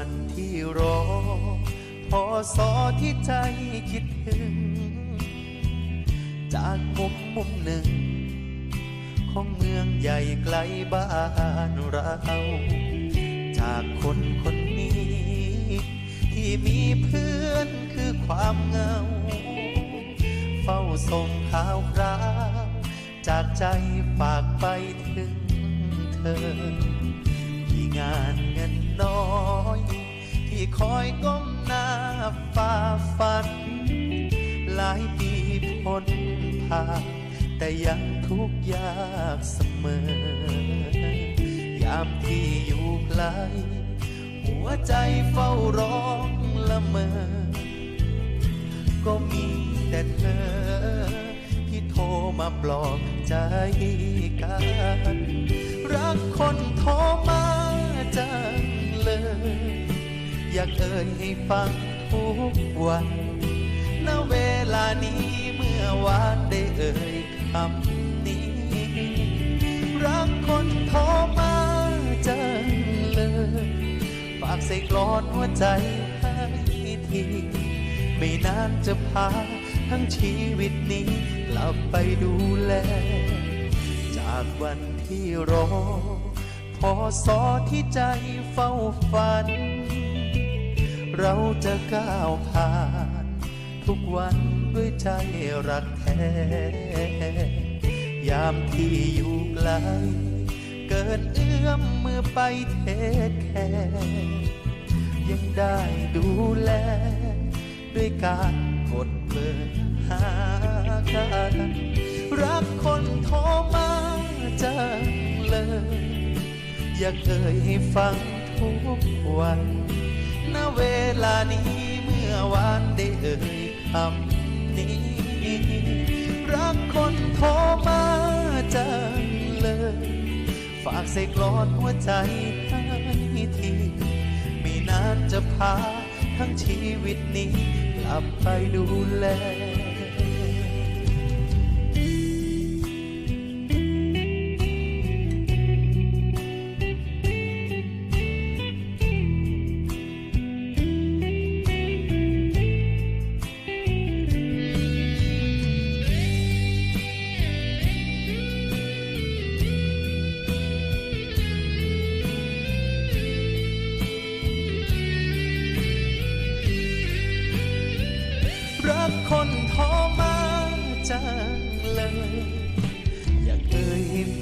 ันที่รอ พอสอที่ใจคิดถึง จากมุมมุมหนึ่ง ของเมืองใหญ่ไกลบ้านเรา จากคนคนนี้ ที่มีเพื่อนคือความเงา เฝ้าส่งข่าวคราว จากใจฝากไปถึงเธอ ที่งานเงิน น้อย ที่คอยก้มหน้าฝ่าฟัน หลายปีพ้นผ่านแต่ยังทุกยากเสมอยามที่อยู่ไกล หัวใจเฝ้าร้องละเมอ ก็มีแต่เธอ ที่โทรมาปลอบใจกัน รักคนโทรมาจัง เลย อยากเอ่ยให้ฟังทุกวันณเวลานี้เมื่อวานได้เอ่ยคำนี้ รักคนโทรมาจังเลย ฝากใส่กลอนหัวใจให้ทีไม่นานจะพาทั้งชีวิตนี้กลับไปดูแล จากวันที่รอ อสอที่ใจเฝ้าฝัน เราจะก้าวผ่าน ทุกวันด้วยใจรักแท้ ยามที่อยู่ไกล เกินเอื้อมมือไปเทแค่ยังได้ดูแล ด้วยการกดเบอร์หากันรักคนโทรมาจังเลย อย่าเอ่ยให้ฟังทุกวันณเวลานี้เมื่อวานได้เอ่ยคำนี้ รักคนโทรมาจังเลย ฝากใส่กลอนหัวใจให้ทีไม่นานจะพาทั้งชีวิตนี้กลับไปดูแล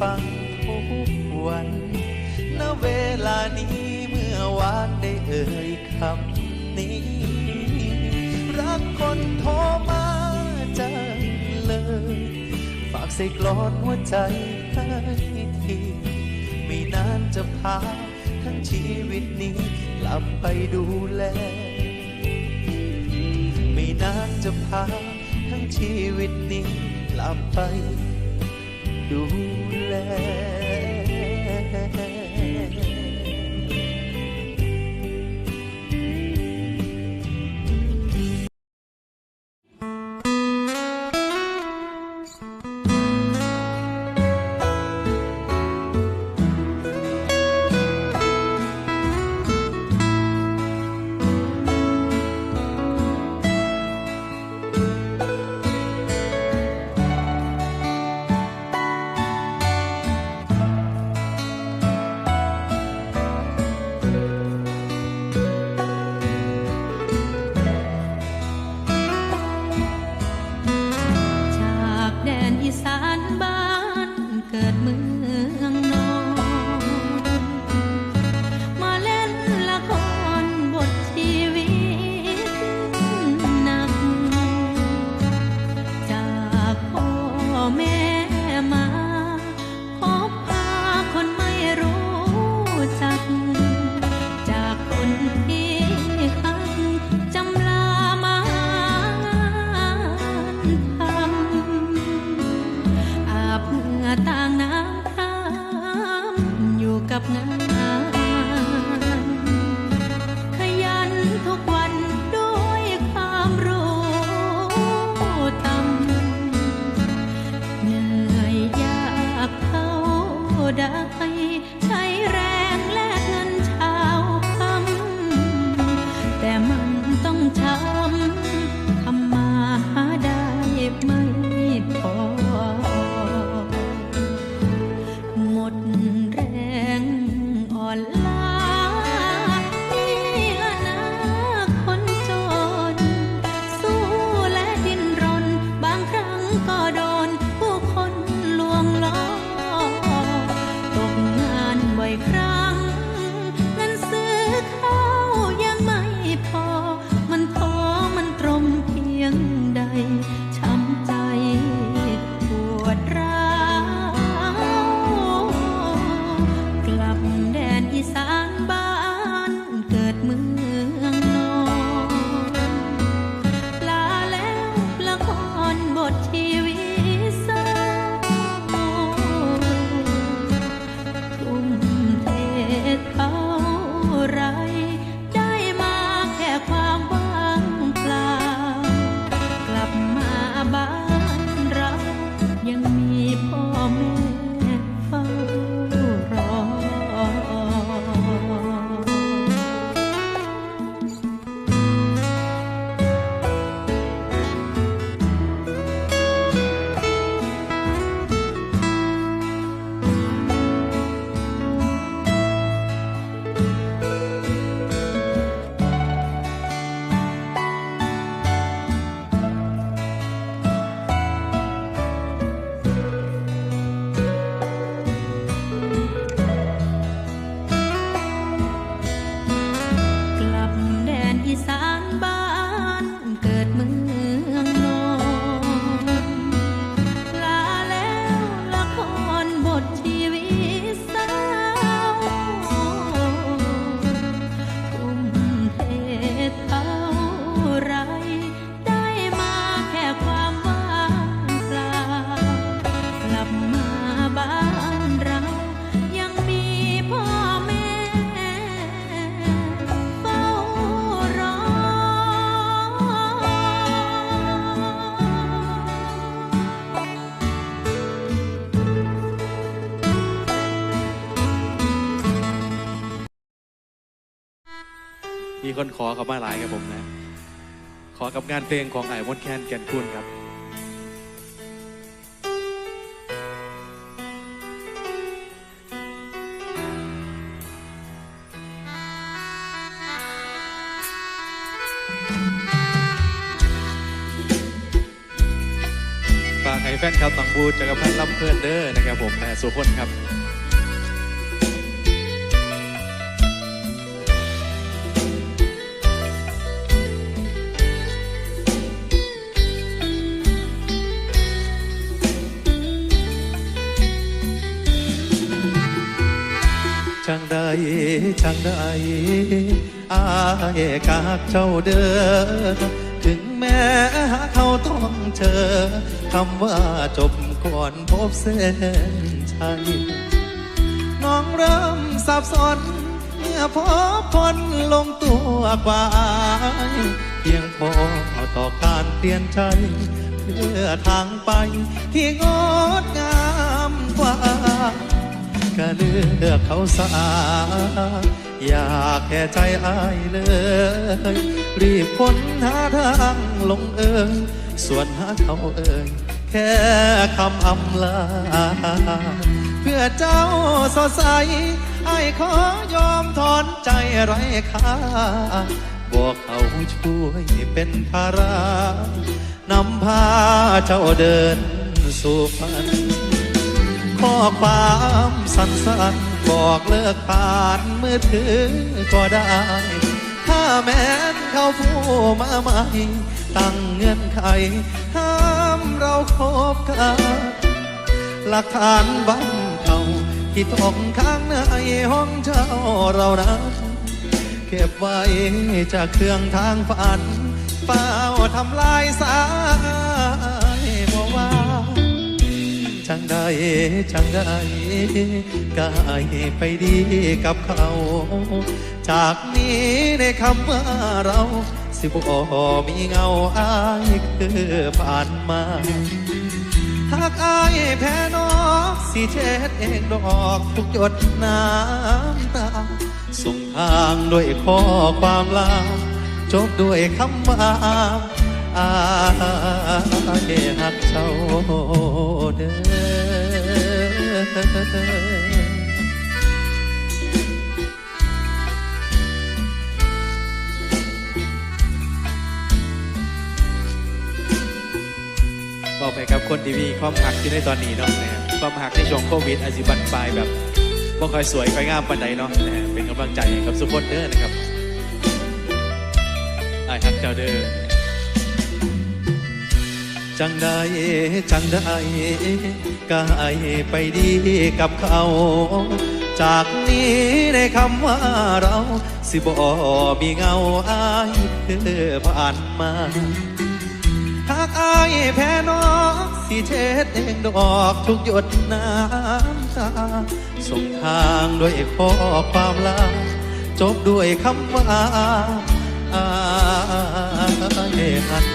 ฟังทุกวันณเวลานี้เมื่อวานได้เอ่ยคำนี้ รักคนโทรมาจังเลย ฝากใส่กลอนหัวใจให้ทีไม่นานจะพาทั้งชีวิตนี้กลับไปดูแล ไม่นานจะพาทั้งชีวิตนี้กลับไป ดูแล ไร ได้มาแค่ความว่างเปล่ากลับมาบ้านเรา ยังมีพ่อแม่เฝ้ารอ มีคนขอเขามาหลายกับผมนะ อกับงานเพลงของไอ้มดแคนแก่นคุณครับฝากให้แฟนคลับตังบูจักรพันธ์ลำเพลินเด้อนะครับผมแต่สุคนครับ จังใดจังใดอายกากเจ้าเด้อถึงแม้เขาต้องเจอคำว่าจบก่อนพบเส้นชัยน้องเริ่มสับสนเมื่อพบคนลงตัวกว่าเพียงพอต่อการเปลี่ยนใจ เพื่อทางไปที่งดงามกว่า ก็เลือกเขาสาอยากแค่ใจอายเลย รีบค้นหาทางลงเอ่ยส่วนหาเขาเอ่ยแค่คำอำลา เพื่อเจ้าสดใสไอ้ายขอยอมถอนใจไรค่าบอกเขาช่วยเป็นภาระนำพาเจ้าเดินสู่ฝัน ข้อความสั้นๆบอกเลิกผ่านมือถือก็ได้ ถ้าแม้นเขาผู้มาใหม่ตั้งเงื่อนไขห้ามเราคบกันหลักฐานบันเขาที่ตกข้างในห้องเจ้าเรานั้นเก็บไว้จากเครื่องทางฝันเฝ้าทำลายสา จังใดจังใดกายไปดีกับเขา จากนี้ในคำว่าเรา สิบอมีเงาอายคือผ่านมาหากอายแพ้นอกสิเช็ดเองดอกทุกหยดน้ำตาส่งทางด้วยข้อความลาจบด้วยคำว่า อายหักเจ้าเด้อบอกไปครับคนที่มีความหักที่ในตอนนี้เนาะนะฮะความหักในช่วงโควิดอาจสิบันปลายแบบบ่ค่อยสวยค่อยงามปานใดเนาะนะฮะเป็นกำลังใจกับสุพจน์เด้อนะครับไอ้ฮักเจ้าเด้อ จังใด้จังใดก็ให้ไปดีกับเขา จากนี้ในคำว่าเรา สิบ่มีเงาอายเธอผ่านมาหากอายแพ้น้องสิเช็ดเองดอกทุกหยดน้ำตาส่งทางด้วยข้อความลาจบด้วยคำว่าอายหัก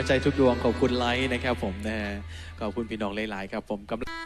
หัวใจทุกดวงขอบคุณไลค์นะครับผมนะฮะขอบคุณพี่น้องหลาย ๆ ครับผมกำลัง